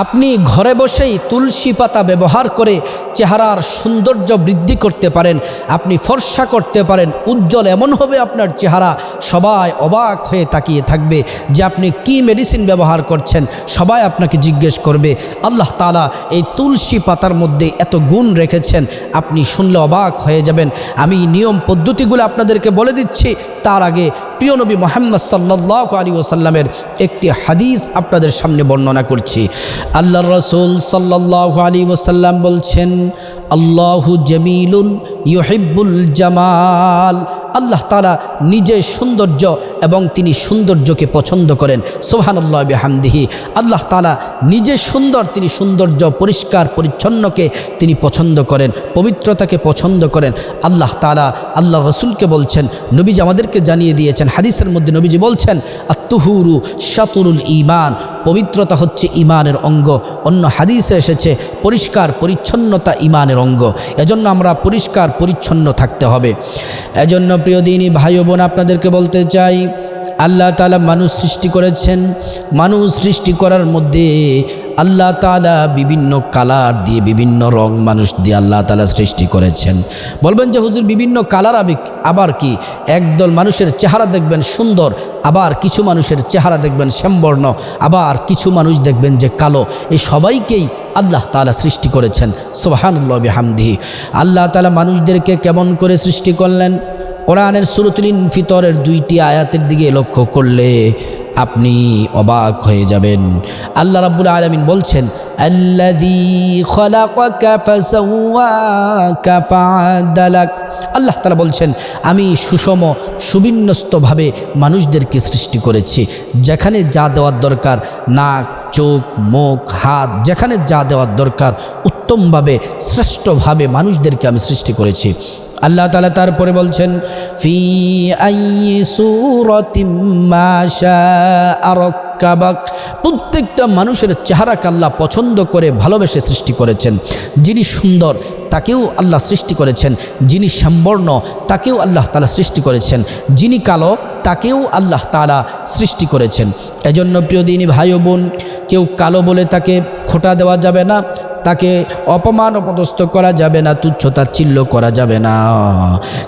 আপনি ঘরে বসেই তুলসী পাতা ব্যবহার করে চেহারার সৌন্দর্য বৃদ্ধি করতে পারেন, আপনি ফর্সা করতে পারেন, উজ্জ্বল এমন হবে আপনার চেহারা সবাই অবাক হয়ে তাকিয়ে থাকবে যে আপনি কি মেডিসিন ব্যবহার করছেন, সবাই আপনাকে জিজ্ঞেস করবে, আল্লাহ তালা এই তুলসী পাতার মধ্যে এত গুণ রেখেছেন, আপনি শুনলে অবাক হয়ে যাবেন। আমি নিয়ম পদ্ধতিগুলো আপনাদেরকে বলে দিচ্ছি, তার আগে প্রিয় নবী মোহাম্মদ সাল্লাহ আলী ওসাল্লামের একটি হাদিস আপনাদের সামনে বর্ণনা করছি। আল্লাহ রসুল সাল্লাহ আলী ওসাল্লাম বলছেন, আল্লাহু জমিলুন ইহিব্বুল জামাল। আল্লাহ তালা নিজে সৌন্দর্য এবং তিনি সৌন্দর্যকে পছন্দ করেন। সোহানুল্লাহ হামদিহি আল্লাহ তালা নিজে সুন্দর, তিনি সৌন্দর্য পরিষ্কার, পরিচ্ছন্নকে তিনি পছন্দ করেন, পবিত্রতাকে পছন্দ করেন। আল্লাহ তালা আল্লাহ রসুলকে বলছেন, নবীজ আমাদেরকে জানিয়ে দিয়েছেন, হাদিসের মধ্যে নবীজি বলছেন আত্তুহুরু শাতুরুল ইমান পবিত্রতা হচ্ছে ইমানের অঙ্গ। অন্য হাদিসে এসেছে, পরিষ্কার পরিচ্ছন্নতা ইমানের অঙ্গ। এজন্য আমরা পরিষ্কার পরিচ্ছন্ন থাকতে হবে। এজন্য প্রিয় দিনই ভাই বোন, আপনাদেরকে বলতে চাই, আল্লাহ তালা মানুষ সৃষ্টি করেছেন। মানুষ সৃষ্টি করার মধ্যে আল্লাহ তালা বিভিন্ন কালার দিয়ে, বিভিন্ন রং মানুষ দিয়ে আল্লাহ তালা সৃষ্টি করেছেন। বলবেন যে, হুজুর, বিভিন্ন কালার আবিক আবার কি? একদল মানুষের চেহারা দেখবেন সুন্দর, আবার কিছু মানুষের চেহারা দেখবেন শ্যামবর্ণ, আবার কিছু মানুষ দেখবেন যে কালো। এই সবাইকেই আল্লাহ তালা সৃষ্টি করেছেন। সোহানুল্লাহ হামদিহি আল্লাহ তালা মানুষদেরকে কেমন করে সৃষ্টি করলেন? কোরআনের সুরতুলিন ফিতরের দুইটি আয়াতের দিকে লক্ষ্য করলে আপনি অবাক হয়ে যাবেন। আল্লাহ রাব্বুল আলমিন বলছেন আল্লাহ তালা বলছেন, আমি সুষম, সুবিন্যস্তভাবে মানুষদেরকে সৃষ্টি করেছি। যেখানে যা দেওয়ার দরকার, নাক, চোখ, মুখ, হাত, যেখানে যা দেওয়ার দরকার, উত্তমভাবে, শ্রেষ্ঠভাবে মানুষদেরকে আমি সৃষ্টি করেছি। আল্লাহ তালা তারপরে বলছেন, ফি আরকাবাক প্রত্যেকটা মানুষের চেহারাকে আল্লাহ পছন্দ করে, ভালোবেসে সৃষ্টি করেছেন। যিনি সুন্দর, তাকেও আল্লাহ সৃষ্টি করেছেন। যিনি সম্বর্ণ তাকেও আল্লাহ তালা সৃষ্টি করেছেন। যিনি কালো, তাকেও আল্লাহ তালা সৃষ্টি করেছেন। এজন্য প্রিয় দিনী ভাই বোন, কেউ কালো বলে তাকে খোটা দেওয়া যাবে না। তাকে অপমান অপদস্থ করা যাবে না তুচ্ছতার চিল্ল করা যাবে না।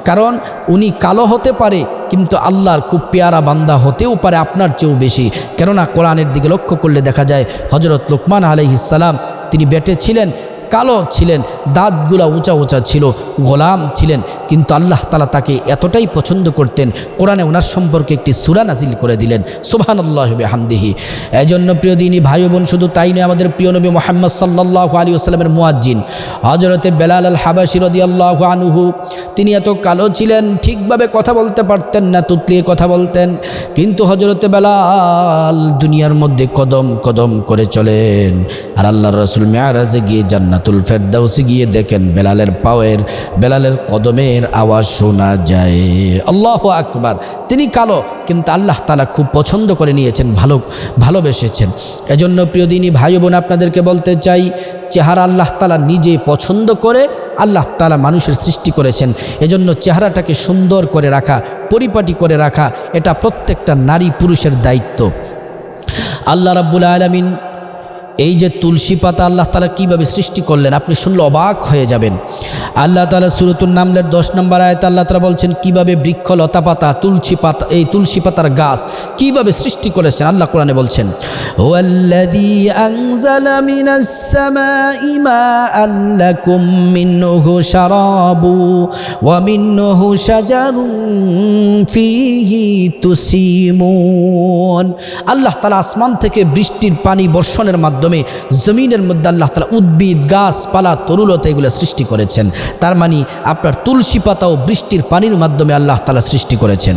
কারণ উনি কালো হতে পারে, কিন্তু আল্লাহর খুব পেয়ারা বান্দা হতেও পারে আপনার চেয়েও বেশি। কেননা কোরআনের দিকে লক্ষ্য করলে দেখা যায় হজরত লোকমান আলহিসাল্লাম তিনি বেটে ছিলেন কালো ছিলেন, দাঁতগুলা উঁচা উঁচা ছিল, গোলাম ছিলেন, কিন্তু আল্লাহ তালা তাকে এতটাই পছন্দ করতেন, কোরআনে ওনার সম্পর্কে একটি সুরা নাজিল করে দিলেন। সুবহান আল্লাহ হামদিহি এই জন্য প্রিয় দিনী, ভাই বোন, শুধু তাই নয়, আমাদের প্রিয় নবী মোহাম্মদ সাল্লাহ আলী আসসালামের মুয়াজ্জিন হজরতে বেলাল আল হাবাসি আল্লাহ আনুহু, তিনি এত কালো ছিলেন, ঠিকভাবে কথা বলতে পারতেন না তুতলিয়ে কথা বলতেন, কিন্তু হজরতে বেলাল দুনিয়ার মধ্যে কদম কদম করে চলেন, আর আল্লাহ রসুল মেয়ারাজে গিয়ে জান্নাত জান্নাতুল ফেরদাউসে গিয়ে দেখেন বেলালের পাওয়ের, বেলালের কদমের আওয়াজ শোনা যায়। আল্লাহ আকবার। তিনি কালো, কিন্তু আল্লাহ তালা খুব পছন্দ করে নিয়েছেন, ভালো, ভালোবেসেছেন। এজন্য প্রিয় দিনী ভাই বোন, আপনাদেরকে বলতে চাই, চেহারা আল্লাহ তালা নিজে পছন্দ করে, আল্লাহ তালা মানুষের সৃষ্টি করেছেন। এজন্য চেহারাটাকে সুন্দর করে রাখা, পরিপাটি করে রাখা, এটা প্রত্যেকটা নারী পুরুষের দায়িত্ব। আল্লাহ রাব্বুল আলমিন এই যে তুলসী পাতা আল্লাহ তালা কীভাবে সৃষ্টি করলেন, আপনি শুনলে অবাক হয়ে যাবেন। আল্লাহ তালা সুরতুল নামলের দশ নম্বর আয়ত আল্লাহ তালা বলছেন, কীভাবে বৃক্ষ, লতা পাতা, তুলসী পাতা, এই তুলসী পাতার গাছ কীভাবে সৃষ্টি করেছেন? আল্লাহ কোরআনে বলছেন আল্লাহ তালা আসমান থেকে বৃষ্টির পানি বর্ষণের মাধ্যমে মাধ্যমে জমিনের মধ্যে আল্লাহ তালা উদ্ভিদ গাছপালা তরুলতা এগুলো সৃষ্টি করেছেন। তার মানে আপনার তুলসী পাতা ও বৃষ্টির পানির মাধ্যমে আল্লাহ তালা সৃষ্টি করেছেন।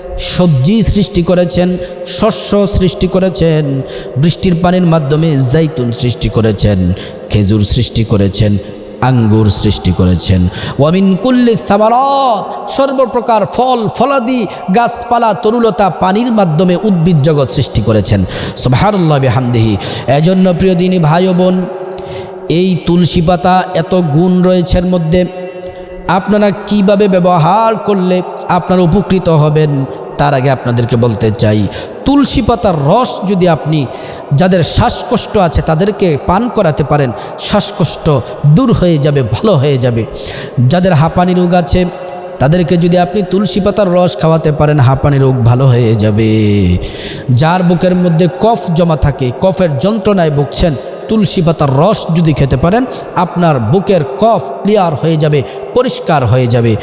সবজি সৃষ্টি করেছেন, শস্য সৃষ্টি করেছেন, বৃষ্টির পানির মাধ্যমে জাইতুন সৃষ্টি করেছেন, খেজুর সৃষ্টি করেছেন, আঙ্গুর সৃষ্টি করেছেন। ওয়ামিন কুল্লি সামারত, সর্বপ্রকার ফল, ফলাদি, গাছপালা, তরুলতা, পানির মাধ্যমে উদ্ভিদ জগৎ সৃষ্টি করেছেন। সুবহানাল্লাহ হামদেহি এজন্য প্রিয় দিনী ভাই বোন, এই তুলসী পাতা এত গুণ রয়েছে মধ্যে। আপনারা কীভাবে ব্যবহার করলে আপনারা উপকৃত হবেন? তার আগে আপনাদেরকে বলতে চাই, তুলসী পাতার রস যদি আপনি, যাদের শ্বাসকষ্ট আছে তাদেরকে পান করাতে পারেন, শ্বাসকষ্ট দূর হয়ে যাবে, ভালো হয়ে যাবে। যাদের হাঁপানি রোগ আছে, তাদেরকে যদি আপনি তুলসী পাতার রস খাওয়াতে পারেন, হাঁপানি রোগ ভালো হয়ে যাবে। যার বুকের মধ্যে কফ জমা থাকে, কফের যন্ত্রণায় ভুগছেন তুলসী পাতার রস যদি খেতে পারেন, আপনার বুকের কফ ক্লিয়ার হয়ে যাবে, পরিষ্কার হয়ে যাবে।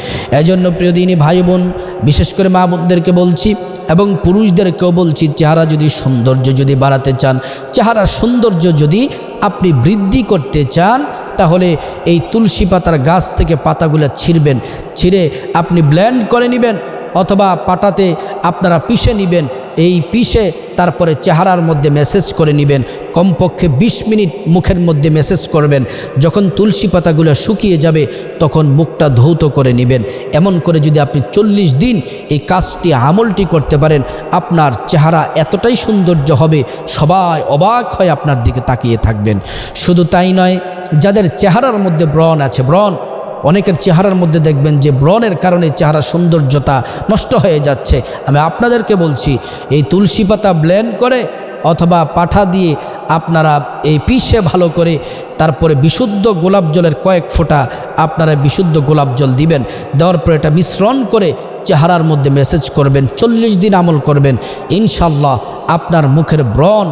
এজন্য প্রিয় দিনী ভাই বোন বিশেষ করে মা বোনদেরকে বলছি এবং পুরুষদেরকেও বলছি, চেহারা যদি সৌন্দর্য যদি বাড়াতে চান চেহারা সৌন্দর্য যদি আপনি বৃদ্ধি করতে চান, তাহলে এই তুলসী পাতার গাছ থেকে পাতাগুলো ছিঁড়বেন। ছিঁড়ে আপনি ব্ল্যান্ড করে নেবেন অথবা পাটাতে আপনারা পিষে নেবেন। এই পিষে তারপরে চেহারার মধ্যে মেসেজ করে নেবেন, কমপক্ষে ২০ মিনিট মুখের মধ্যে মেসেজ করবেন। যখন তুলসী পাতাগুলো শুকিয়ে যাবে, তখন মুখটা ধৌত করে নেবেন। এমন করে যদি আপনি চল্লিশ দিন এই কাজটি আমলটি করতে পারেন, আপনার চেহারা এতটাই সৌন্দর্য হবে, সবাই অবাক হয়ে আপনার দিকে তাকিয়ে থাকবেন। শুধু তাই নয়, যাদের চেহারার মধ্যে ব্রণ আছে, ব্রণ অনেকের চেহারার মধ্যে দেখবেন যে ব্রণের কারণে চেহারা সৌন্দর্যতা নষ্ট হয়ে যাচ্ছে। আমি আপনাদেরকে বলছি, এই তুলসী পাতা ব্লেন্ড করে অথবা পাঠা দিয়ে আপনারা এই পিষে ভালো করে তারপরে বিশুদ্ধ গোলাপ জলের কয়েক ফোঁটা আপনারা বিশুদ্ধ গোলাপ জল দিবেন। দেওয়ার পর এটা মিশ্রণ করে চেহারার মধ্যে মেসেজ করবেন, চল্লিশ দিন আমল করবেন। ইনশাল্লাহ আপনার মুখের ব্রণ,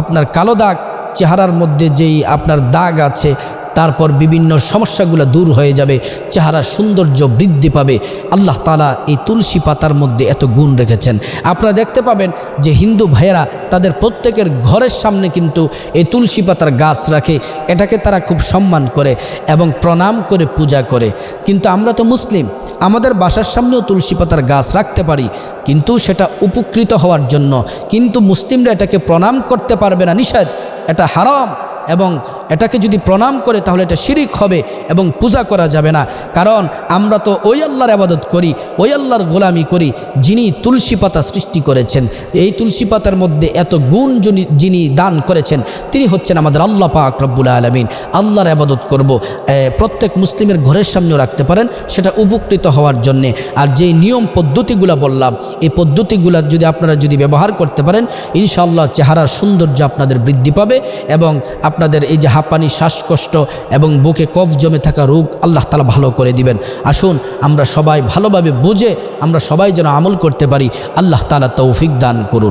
আপনার কালো দাগ, চেহারার মধ্যে যেই আপনার দাগ আছে তারপর বিভিন্ন সমস্যাগুলো দূর হয়ে যাবে, চেহারার সৌন্দর্য বৃদ্ধি পাবে। আল্লাহ তালা এই তুলসী পাতার মধ্যে এত গুণ রেখেছেন। আপনারা দেখতে পাবেন যে হিন্দু ভাইয়েরা তাদের প্রত্যেকের ঘরের সামনে কিন্তু এই তুলসী পাতার গাছ রাখে। এটাকে তারা খুব সম্মান করে এবং প্রণাম করে পূজা করে। কিন্তু আমরা তো মুসলিম, আমাদের বাসার সামনেও তুলসী পাতার গাছ রাখতে পারি, কিন্তু সেটা উপকৃত হওয়ার জন্য। কিন্তু মুসলিমরা এটাকে প্রণাম করতে পারবে না, নিষেধ। এটা হারাম এবং এটাকে যদি প্রণাম করে তাহলে এটা শিরিক হবে এবং পূজা করা যাবে না। কারণ আমরা তো ওই আল্লাহর আবাদত করি, ওই আল্লাহর গোলামি করি, যিনি তুলসী পাতা সৃষ্টি করেছেন। এই তুলসী পাতার মধ্যে এত গুণ যিনি- দান করেছেন, তিনি হচ্ছেন আমাদের আল্লাহ পাক রব্বুল আলমিন। আল্লাহর আবাদত করব। প্রত্যেক মুসলিমের ঘরের সামনেও রাখতে পারেন, সেটা উপকৃত হওয়ার জন্যে। আর যেই নিয়ম পদ্ধতিগুলো বললাম, এই পদ্ধতিগুলো যদি আপনারা যদি ব্যবহার করতে পারেন, ইনশাআল্লাহ চেহারার সৌন্দর্য আপনাদের বৃদ্ধি পাবে এবং আপনাদের এই যে হাঁপানি, শ্বাসকষ্ট এবং বুকে কফ জমে থাকা রোগ আল্লাহ তালা ভালো করে দিবেন। আসুন, আমরা সবাই ভালোভাবে বুঝে আমরা সবাই যেন আমল করতে পারি। আল্লাহ তালা তৌফিক দান করুন।